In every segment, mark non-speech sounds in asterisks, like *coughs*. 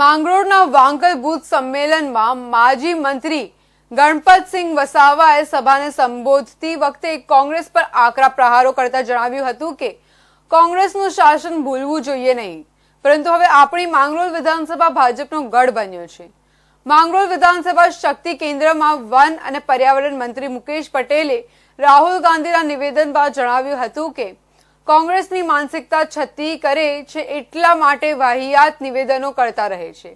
માંગરોળના Vankal booth સંમેલનમાં માજી મંત્રી ગણપતસિંહ વસાવાએ સભાને સંબોધતી વખતે કોંગ્રેસ પર આકરા પ્રહારો કરતા જણાવ્યું હતું કે, કોંગ્રેસનું શાસન ભૂલવું જોઈએ નહીં. પરંતુ હવે આપણી માંગરોળ વિધાનસભા ભાજપનો ગઢ બન્યો છે. માંગરોળ વિધાનસભા શક્તિ કેન્દ્રમાં વન અને પર્યાવરણ મંત્રી મુકેશ પટેલે રાહુલ ગાંધીના નિવેદન બાદ જણાવ્યું હતું કે કોંગ્રેસની માનસિકતા છતી કરે છે એટલા માટે વાહિયાત નિવેદનો કરતા રહે છે.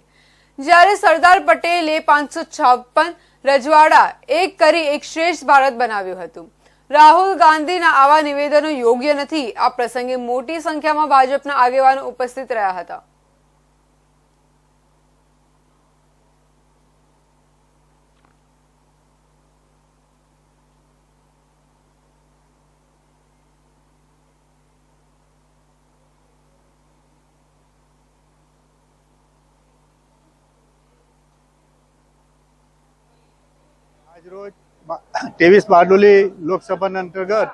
જ્યારે સરદાર પટેલે પાંચસો છપ્પન રજવાડા, એક કરી એક શ્રેષ્ઠ ભારત બનાવ્યું હતું. રાહુલ ગાંધીના આવા નિવેદનો યોગ્ય નથી. આ પ્રસંગે મોટી સંખ્યામાં ભાજપના આગેવાનો ઉપસ્થિત રહ્યા હતા. આજરોજ *coughs* ત્રેવીસ બારડોલી લોકસભાના અંતર્ગત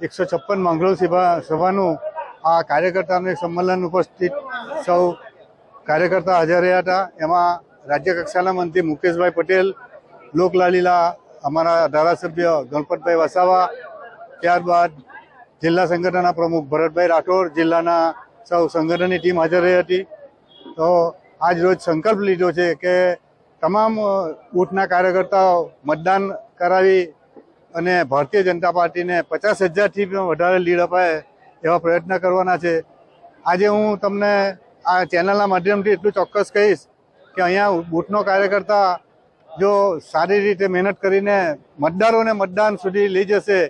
એકસો છપ્પન મંગળોર સભા સભાનું આ કાર્યકર્તાનું સંમેલન ઉપસ્થિત સૌ કાર્યકર્તા હાજર રહ્યા હતા. એમાં રાજ્ય કક્ષાના મંત્રી મુકેશભાઈ પટેલ, લોકલાલીલા અમારા ધારાસભ્ય ગણપતભાઈ વસાવા, ત્યારબાદ જિલ્લા સંગઠનના પ્રમુખ ભરતભાઈ રાઠોડ, જિલ્લાના સૌ સંગઠનની ટીમ હાજર રહી હતી. તો આજ રોજ સંકલ્પ લીધો છે કે તમામ બૂથના કાર્યકર્તાઓ મતદાન કરાવી અને ભારતીય જનતા પાર્ટીને પચાસ હજારથી વધારે લીડ અપાય એવા પ્રયત્ન કરવાના છે. આજે હું તમને આ ચેનલના માધ્યમથી એટલું ચોક્કસ કહીશ કે અહીંયા બૂથનો કાર્યકર્તા જો સારી રીતે મહેનત કરીને મતદારોને મતદાન સુધી લઈ જશે,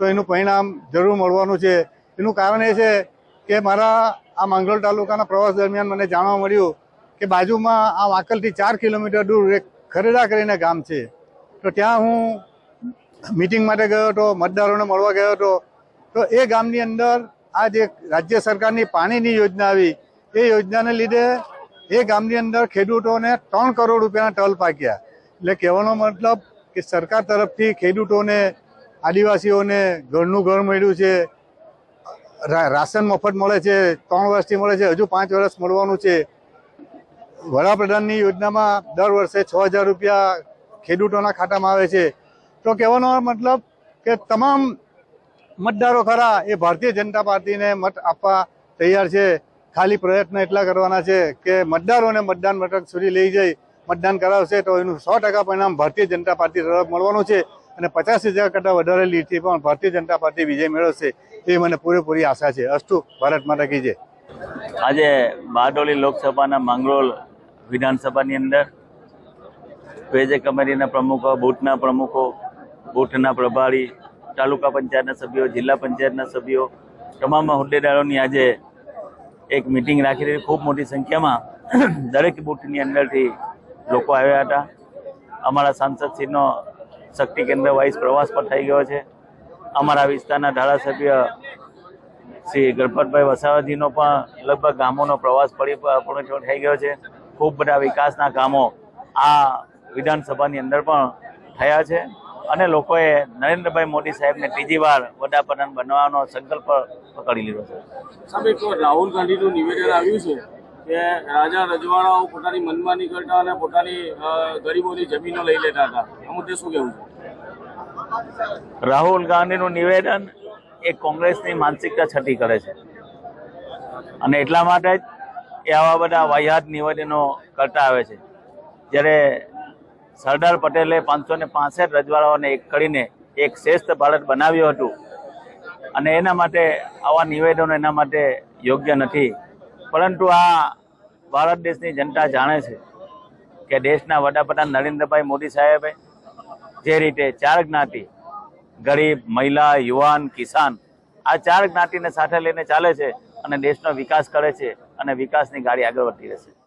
તો એનું પરિણામ જરૂર મળવાનું છે. એનું કારણ એ છે કે મારા આ માંગરોળ તાલુકાના પ્રવાસ દરમિયાન મને જાણવા મળ્યું કે બાજુમાં આ વાંકલથી ચાર કિલોમીટર દૂર એક ખરેડા કરીને ગામ છે. તો ત્યાં હું મિટિંગ માટે ગયો હતો, મતદારોને મળવા ગયો હતો. તો એ ગામની અંદર આ જે રાજ્ય સરકારની પાણીની યોજના આવી, એ યોજનાને લીધે એ ગામની અંદર ખેડૂતોને ત્રણ કરોડ રૂપિયાના ટલ પાક્યા. એટલે કહેવાનો મતલબ કે સરકાર તરફથી ખેડૂતોને, આદિવાસીઓને ઘરનું ઘર મળ્યું છે રાશન મફત મળે છે, ત્રણ વર્ષથી મળે છે, હજુ પાંચ વર્ષ મળવાનું છે. વડાપ્રધાનની યોજનામાં દર વર્ષે છ હજાર રૂપિયા ખેડૂતોના ખાતામાં આવે છે. તો કહેવાનો મતલબ કે તમામ મતદારો ખરા એ ભારતીય જનતા પાર્ટીને મત આપવા તૈયાર છે. ખાલી પ્રયત્ન એટલા કરવાના છે કે મતદારોને મતદાન મથક સુધી લઈ જઈ મતદાન કરાવશે તો એનું સો ટકા પરિણામ ભારતીય જનતા પાર્ટી તરફ મળવાનું છે અને પચાસ હજાર કરતાં વધારે લીડથી પણ ભારતીય જનતા પાર્ટી વિજય મેળવશે એ મને પૂરેપૂરી આશા છે. અસ્તુ, ભારત માતા કી જય. આજે બારડોલી લોકસભાના માંગરોળ વિધાનસભાની અંદર પેજ કમિટીના પ્રમુખો, બૂથના પ્રમુખો, બૂથના પ્રભારી, તાલુકા પંચાયતના સભ્યો, જિલ્લા પંચાયતના સભ્યો, તમામ હોદ્દેદારોની આજે એક મિટિંગ રાખી હતી ખૂબ મોટી સંખ્યામાં દરેક બૂથની અંદરથી લોકો આવ્યા હતા. અમારા સાંસદશ્રીનો શક્તિ કેન્દ્ર વાઇસ પ્રવાસ પણ થઈ ગયો છે. અમારા વિસ્તારના ધારાસભ્ય શ્રી ગણપતભાઈ વસાવાજીનો પણ લગભગ ગામોનો પ્રવાસ પડી પૂર્ણ થઈ ગયો છે. ખૂબ બધા વિકાસના કામો આ વિધાનસભાની અંદર પણ થયા છે. અને લોકોએ નરેન્દ્રભાઈ મોદી સાહેબને ત્રીજી વાર વડાપ્રધાન બનવાનો સંકલ્પ પકડી લીધો છે. સાહેબ એક રાહુલ ગાંધીનું નિવેદન આવ્યું છે કે રાજા રજવાડાઓ પોતાની મનમાની કરતા અને પોતાની ગરીબોની જમીનો લઈ લેતા હતા. આ મુદ્દે શું કહેવું છે? રાહુલ ગાંધીનું નિવેદન એ કોંગ્રેસની માનસિકતા છતી કરે છે. અને એટલા માટે જ એ આવા બધા વાહિયાત નિવેદનો કરતા આવે છે. જ્યારે સરદાર પટેલે પાંચસો ને પાસઠ રજવાડાઓને એક કરીને એક શ્રેષ્ઠ ભારત બનાવ્યું હતું અને એના માટે આવા નિવેદનો એના માટે યોગ્ય નથી. પરંતુ આ ભારત દેશની જનતા જાણે છે કે દેશના વડાપ્રધાન નરેન્દ્રભાઈ મોદી સાહેબે જે રીતે ચાર જ્ઞાતિ, ગરીબ, મહિલા, યુવાન, કિસાન આ ચાર જ્ઞાતિને સાથે લઈને ચાલે છે અને દેશનો વિકાસ કરે છે અને વિકાસની ગાડી આગળ વધતી રહેશે.